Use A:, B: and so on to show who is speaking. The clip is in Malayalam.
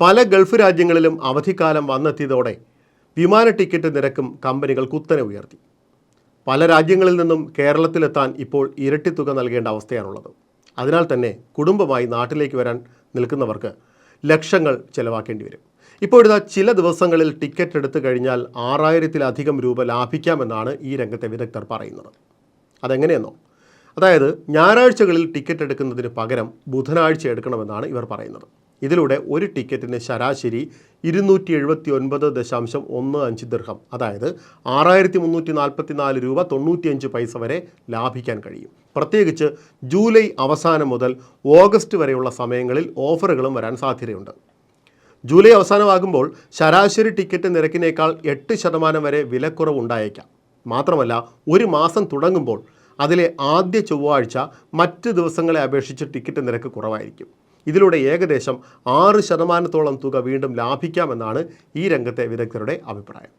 A: പല ഗൾഫ് രാജ്യങ്ങളിലും അവധിക്കാലം വന്നെത്തിയതോടെ വിമാന ടിക്കറ്റ് നിരക്കും കമ്പനികൾ കുത്തനെ ഉയർത്തി. പല രാജ്യങ്ങളിൽ നിന്നും കേരളത്തിലെത്താൻ ഇപ്പോൾ ഇരട്ടി തുക നൽകേണ്ട അവസ്ഥയാണുള്ളത്. അതിനാൽ തന്നെ കുടുംബമായി നാട്ടിലേക്ക് വരാൻ നിൽക്കുന്നവർക്ക് ലക്ഷങ്ങൾ ചെലവാക്കേണ്ടി വരും. ഇപ്പോൾ ഇതാ ചില ദിവസങ്ങളിൽ ടിക്കറ്റ് എടുത്തു കഴിഞ്ഞാൽ ആറായിരത്തിലധികം രൂപ ലാഭിക്കാമെന്നാണ് ഈ രംഗത്തെ വിദഗ്ധർ പറയുന്നത്. അതെങ്ങനെയെന്നോ? അതായത് ഞായറാഴ്ചകളിൽ ടിക്കറ്റ് എടുക്കുന്നതിന് പകരം ബുധനാഴ്ച എടുക്കണമെന്നാണ് ഇവർ പറയുന്നത്. ഇതിലൂടെ ഒരു ടിക്കറ്റിന് ശരാശരി ഇരുന്നൂറ്റി എഴുപത്തി ഒൻപത് ദശാംശം ഒന്ന് അഞ്ച് ദീർഘം അതായത് ആറായിരത്തി മുന്നൂറ്റി നാൽപ്പത്തി നാല് രൂപ തൊണ്ണൂറ്റിയഞ്ച് പൈസ വരെ ലാഭിക്കാൻ കഴിയും. പ്രത്യേകിച്ച് ജൂലൈ അവസാനം മുതൽ ഓഗസ്റ്റ് വരെയുള്ള സമയങ്ങളിൽ ഓഫറുകളും വരാൻ സാധ്യതയുണ്ട്. ജൂലൈ അവസാനമാകുമ്പോൾ ശരാശരി ടിക്കറ്റ് നിരക്കിനേക്കാൾ എട്ട് ശതമാനം വരെ വിലക്കുറവ് ഉണ്ടായേക്കാം മാത്രമല്ല ഒരു മാസം തുടങ്ങുമ്പോൾ അതിലെ ആദ്യ ചൊവ്വാഴ്ച മറ്റ് ദിവസങ്ങളെ അപേക്ഷിച്ച് ടിക്കറ്റ് നിരക്ക് കുറവായിരിക്കും. ഇതിലൂടെ ഏകദേശം ആറ് ശതമാനത്തോളം തുക വീണ്ടും ലാഭിക്കാമെന്നാണ് ഈ രംഗത്തെ വിദഗ്ധരുടെ അഭിപ്രായം.